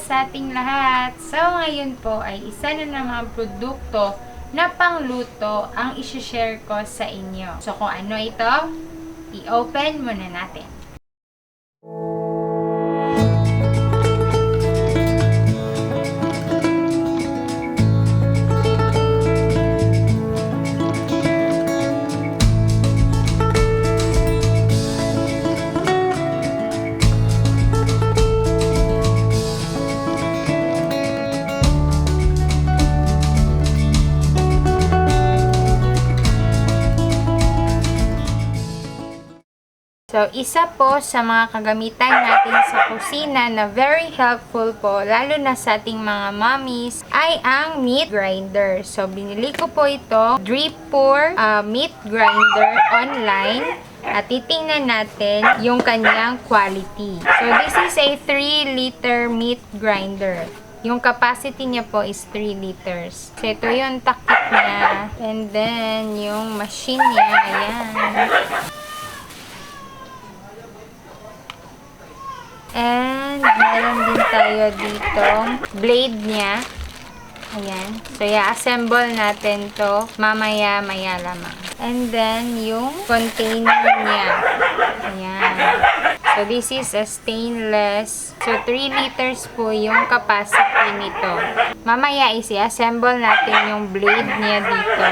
sa ating lahat! So, ngayon po ay isa na namang produkto na pangluto ang isi-share ko sa inyo. So, kung ano ito, i-open muna natin. So, isa po sa mga kagamitan natin sa kusina na very helpful po, lalo na sa ating mga mommies, ay ang meat grinder. So, binili ko po ito, Drip Pour uh, Meat Grinder online. At titingnan natin yung kanyang quality. So, this is a 3 liter meat grinder. Yung capacity niya po is 3 liters. So, ito yung takip niya. And then, yung machine niya, ayan. And, meron din tayo dito blade niya. Ayan. So, i-assemble natin to mamaya, maya lamang. And then, yung container niya. Ayan. So, this is a stainless. So, 3 liters po yung capacity nito. Mamaya, isi-assemble natin yung blade niya dito.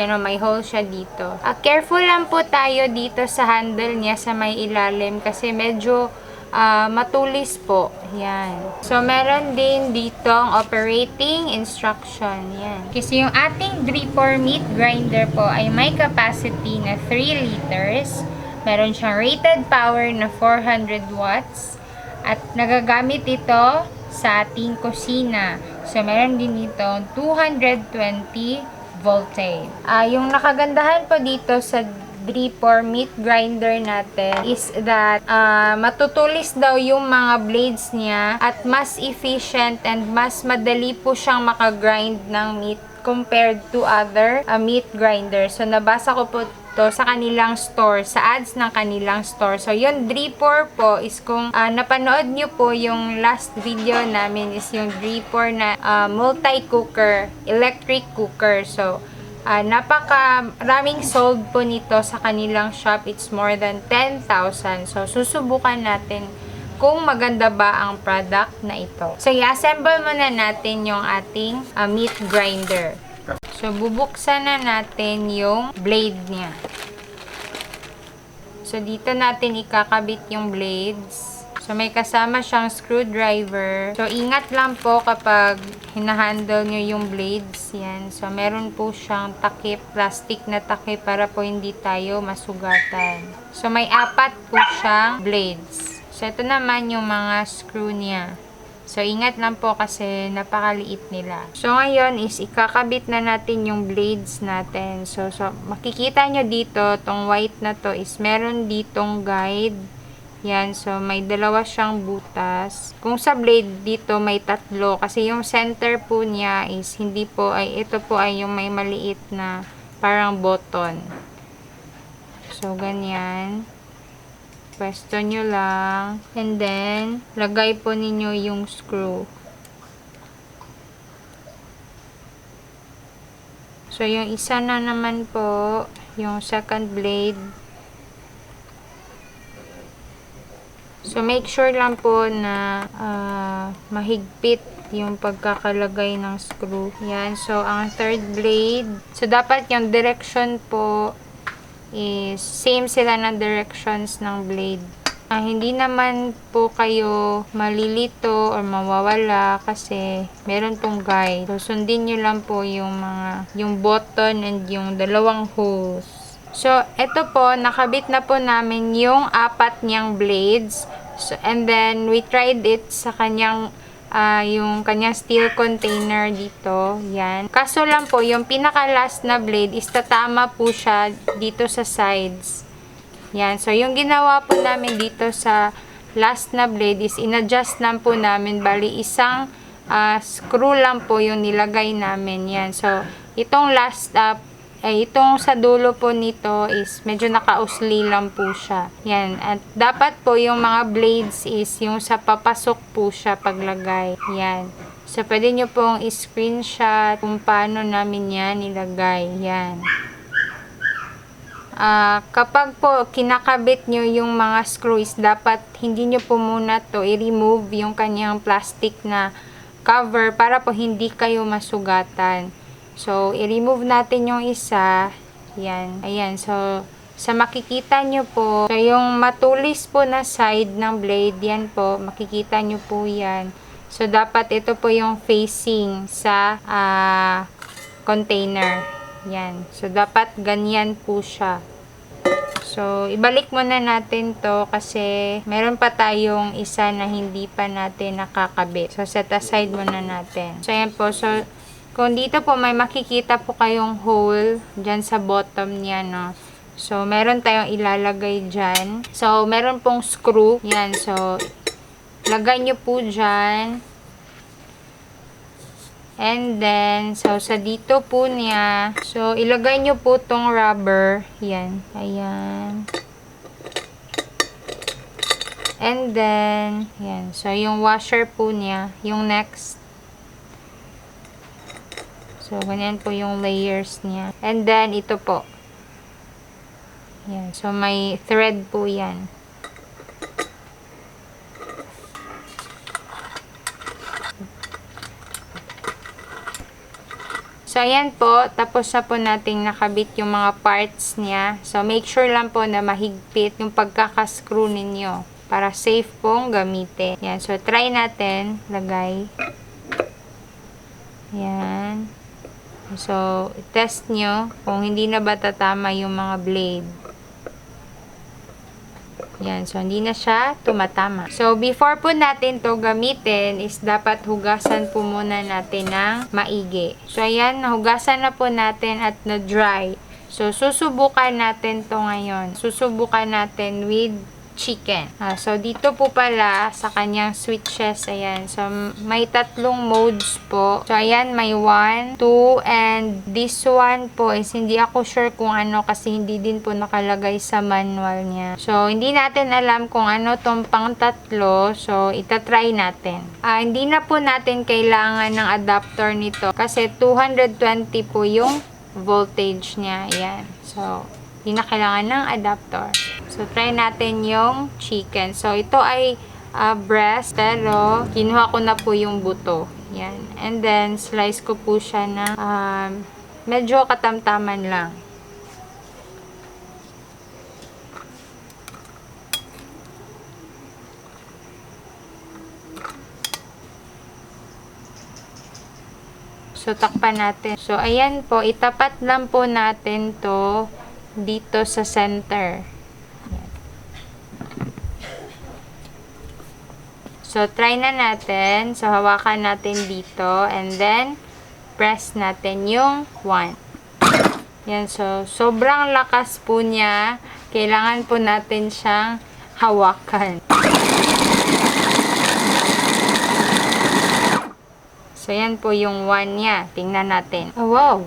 Yan o, may hole siya dito. Ah, careful lang po tayo dito sa handle niya sa may ilalim kasi medyo ah, matulis po. Yan. So, meron din dito ang operating instruction. Yan. Kasi yung ating 3-4 meat grinder po ay may capacity na 3 liters. Meron siyang rated power na 400 watts. At nagagamit ito sa ating kusina. So, meron din dito 220 voltage. Ah, yung nakagandahan po dito sa 3-4 meat grinder natin is that ah, matutulis daw yung mga blades niya at mas efficient and mas madali po siyang makagrind ng meat compared to other ah, meat grinder. So, nabasa ko po to sa kanilang store, sa ads ng kanilang store. So, yun, 3-4 po is kung ah, napanood nyo po yung last video namin is yung 3-4 na ah, multi-cooker, electric cooker. So, Ah, napaka raming sold po nito sa kanilang shop. It's more than 10,000. So, susubukan natin kung maganda ba ang product na ito. So, i-assemble muna natin yung ating ah, meat grinder. So, bubuksan na natin yung blade niya. So, dito natin ikakabit yung blades. So, may kasama siyang screwdriver. So, ingat lang po kapag hinahandle nyo yung blades. Yan. So, meron po siyang takip, plastic na takip para po hindi tayo masugatan. So, may apat po siyang blades. So, ito naman yung mga screw niya. So, ingat lang po kasi napakaliit nila. So, ngayon is ikakabit na natin yung blades natin. So, so makikita nyo dito, tong white na to is meron ditong guide. Yan, so may dalawa siyang butas. Kung sa blade dito may tatlo kasi yung center po niya is hindi po ay ito po ay yung may maliit na parang button. So ganyan. Pwesto nyo lang. And then, lagay po ninyo yung screw. So, yung isa na naman po, yung second blade, So, make sure lang po na ah, mahigpit yung pagkakalagay ng screw. Yan. So, ang third blade. So, dapat yung direction po is same sila ng directions ng blade. Ah, hindi naman po kayo malilito or mawawala kasi meron pong guide. So, sundin nyo lang po yung mga, yung button and yung dalawang hose. So, ito po, nakabit na po namin yung apat niyang blades. So, and then, we tried it sa kanyang, ah, yung kanyang steel container dito. Yan. Kaso lang po, yung pinaka-last na blade is tatama po siya dito sa sides. Yan. So, yung ginawa po namin dito sa last na blade is in-adjust lang po namin. Bali, isang ah, screw lang po yung nilagay namin. Yan. So, itong last ah, ay itong sa dulo po nito is medyo nakausli lang po siya. Yan. At dapat po yung mga blades is yung sa papasok po siya paglagay. Yan. So, pwede nyo pong i-screenshot kung paano namin yan nilagay. Yan. Ah, kapag po kinakabit nyo yung mga screws, dapat hindi nyo po muna to i-remove yung kanyang plastic na cover para po hindi kayo masugatan. So, i-remove natin yung isa. Yan. Ayan. So, sa makikita nyo po, so yung matulis po na side ng blade, yan po, makikita nyo po yan. So, dapat ito po yung facing sa ah, container. Yan. So, dapat ganyan po siya. So, ibalik muna natin to kasi meron pa tayong isa na hindi pa natin nakakabit. So, set aside muna natin. So, ayan po. So, kung dito po may makikita po kayong hole dyan sa bottom niya, no? So, meron tayong ilalagay dyan. So, meron pong screw. Yan. So, lagay nyo po dyan. And then, so, sa dito po niya, so, ilagay nyo po tong rubber. Yan. Ayan. And then, yan. So, yung washer po niya, yung next. So, ganyan po yung layers niya. And then, ito po. Yan. So, may thread po yan. So, ayan po. Tapos na po nating nakabit yung mga parts niya. So, make sure lang po na mahigpit yung pagkakascrew ninyo. Para safe pong gamitin. Yan. So, try natin. Lagay. Yan. So, test nyo kung hindi na ba tatama yung mga blade. Yan. So, hindi na siya tumatama. So, before po natin to gamitin is dapat hugasan po muna natin ng maigi. So, ayan. Nahugasan na po natin at na-dry. So, susubukan natin to ngayon. Susubukan natin with chicken. Ah, so, dito po pala sa kanyang switches, ayan. So, may tatlong modes po. So, ayan, may 1, 2, and this one po is hindi ako sure kung ano kasi hindi din po nakalagay sa manual niya. So, hindi natin alam kung ano tong pang tatlo. So, itatry natin. Ah, hindi na po natin kailangan ng adapter nito kasi 220 po yung voltage niya. Ayan. So, hindi na kailangan ng adapter. So, try natin yung chicken. So, ito ay ah, breast, pero kinuha ko na po yung buto. Yan. And then, slice ko po siya na um, medyo katamtaman lang. So, takpan natin. So, ayan po. Itapat lang po natin to dito sa center. Ayan. So, try na natin. So, hawakan natin dito. And then, press natin yung 1. Yan. So, sobrang lakas po niya. Kailangan po natin siyang hawakan. So, yan po yung 1 niya. Tingnan natin. Oh, wow!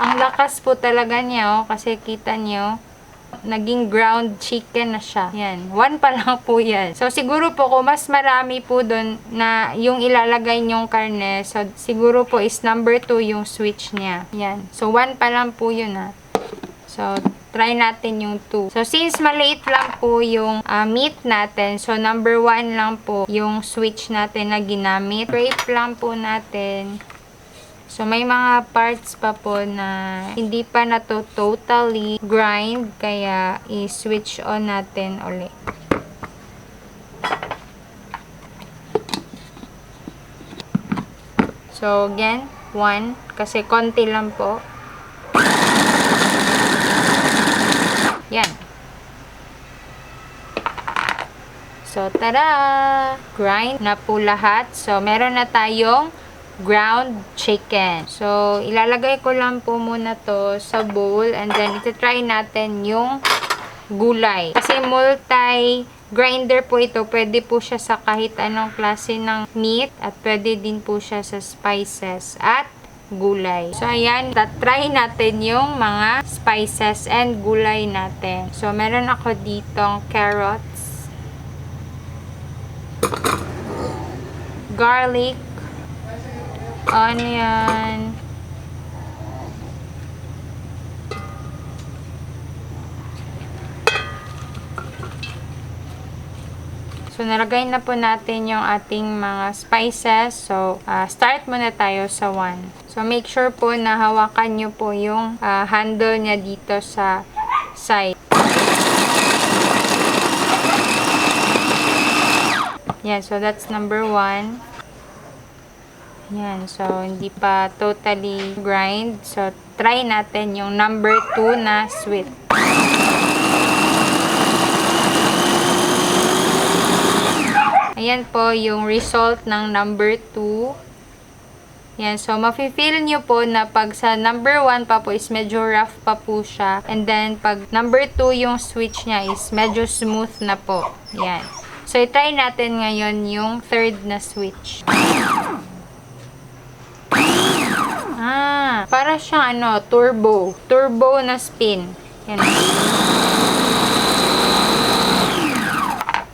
Ang lakas po talaga niya, oh. Kasi kita niyo, naging ground chicken na siya. Yan. 1 pa lang po yan. So, siguro po kung mas marami po doon na yung ilalagay nyong karne, so, siguro po is number 2 yung switch niya. Yan. So, 1 pa lang po yun, ha. So, try natin yung 2. So, since maliit lang po yung ah, meat natin, so number 1 lang po yung switch natin na ginamit. Scrape lang po natin. So, may mga parts pa po na hindi pa na to totally grind, kaya i-switch on natin ulit. So, again, 1, kasi konti lang po. Yan. So, tada! Grind na po lahat. So, meron na tayong ground chicken. So, ilalagay ko lang po muna to sa bowl and then iti-try natin yung gulay. Kasi multi grinder po ito. Pwede po siya sa kahit anong klase ng meat at pwede din po siya sa spices at gulay. So, ayan, try natin yung mga spices and gulay natin. So, meron ako ditong carrots, garlic, onion, So, nalagay na po natin yung ating mga spices. So, ah, start muna tayo sa 1. So, make sure po na hawakan nyo po yung ah, handle niya dito sa side. Yan, so that's number 1. Yan, so hindi pa totally grind. So, try natin yung number 2 na sweet. Ayan po yung result ng number 2. Yan, so mafe-feel nyo po na pag sa number 1 pa po is medyo rough pa po siya. And then pag number 2 yung switch niya is medyo smooth na po. Yan. So i-try natin ngayon yung third na switch. Ah, para siyang ano, turbo. Turbo na spin. Yan.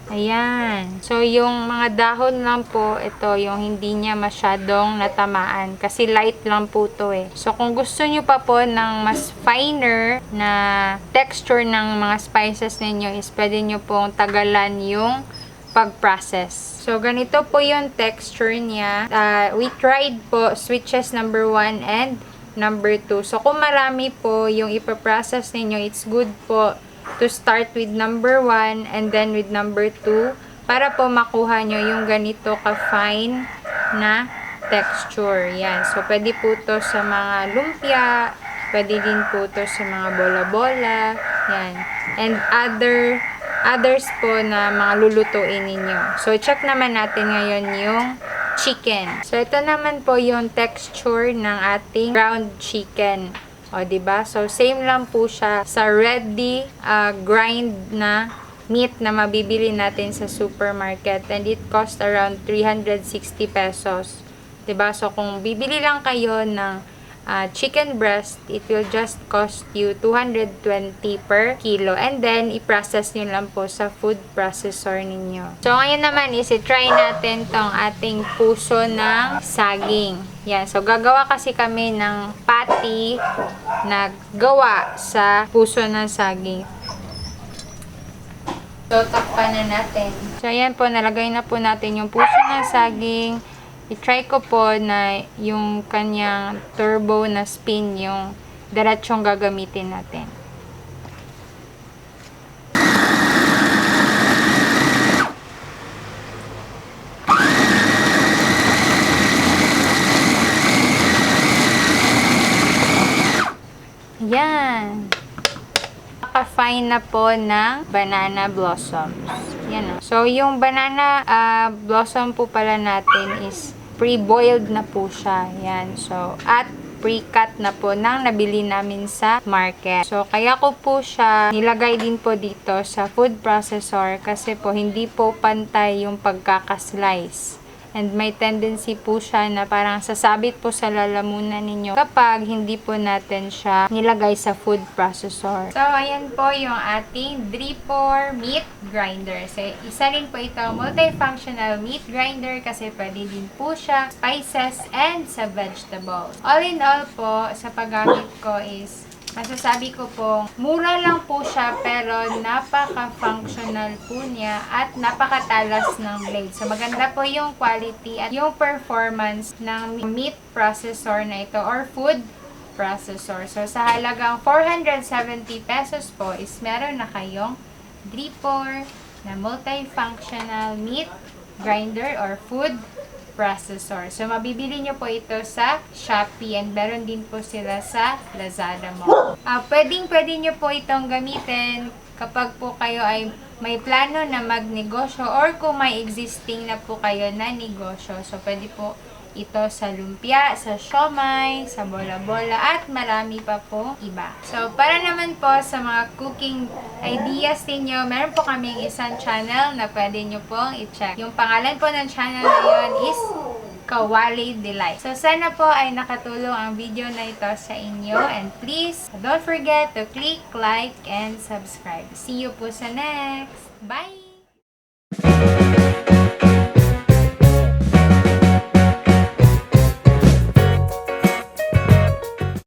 Ayan. So, yung mga dahon lang po, ito, yung hindi niya masyadong natamaan. Kasi light lang po to eh. So, kung gusto nyo pa po ng mas finer na texture ng mga spices ninyo, is pwede nyo pong tagalan yung pag-process. So, ganito po yung texture niya. Uh, we tried po switches number 1 and number 2. So, kung marami po yung ipaprocess ninyo, it's good po to start with number 1 and then with number 2 para po makuha nyo yung ganito ka-fine na texture. Yan. So, pwede po to sa mga lumpia, pwede din po to sa mga bola-bola, yan. And other others po na mga lulutuin ninyo. So, check naman natin ngayon yung chicken. So, ito naman po yung texture ng ating ground chicken. O, ba? So, same lang po siya sa ready uh, grind na meat na mabibili natin sa supermarket. And it cost around 360 pesos. ba? So, kung bibili lang kayo ng uh, chicken breast, it will just cost you 220 per kilo. And then, i-process nyo lang po sa food processor ninyo. So, ngayon naman is i-try natin tong ating puso ng saging. Yan. So, gagawa kasi kami ng patty na gawa sa puso ng saging. So, takpan na natin. So, ayan po, nalagay na po natin yung puso ng saging. I-try ko po na yung kanyang turbo na spin, yung diretsong gagamitin natin. Yan. Naka-fine na po ng banana blossoms. Yan o. So, yung banana ah, blossom po pala natin is pre-boiled na po siya. Yan. So, at pre-cut na po nang nabili namin sa market. So, kaya ko po siya nilagay din po dito sa food processor kasi po hindi po pantay yung pagkakaslice. And may tendency po siya na parang sasabit po sa lalamunan ninyo kapag hindi po natin siya nilagay sa food processor. So, ayan po yung ating Dripor meat grinder. So, isa rin po ito multifunctional meat grinder kasi pwede din po siya spices and sa vegetables. All in all po, sa paggamit ko is masasabi ko po, mura lang po siya pero napaka-functional po niya at napakatalas ng blade. So maganda po yung quality at yung performance ng meat processor na ito or food processor. So sa halagang 470 pesos po is meron na kayong Dripor na multifunctional meat grinder or food processor. So, mabibili nyo po ito sa Shopee and meron din po sila sa Lazada mo. Uh, pwedeng pwede nyo po itong gamitin kapag po kayo ay may plano na magnegosyo or kung may existing na po kayo na negosyo. So, pwede po ito sa lumpia, sa siomay, sa bola-bola, at marami pa po iba. So, para naman po sa mga cooking ideas ninyo, meron po kaming isang channel na pwede nyo pong i-check. Yung pangalan po ng channel na yun is Kawali Delight. So, sana po ay nakatulong ang video na ito sa inyo. And please, don't forget to click like and subscribe. See you po sa next. Bye!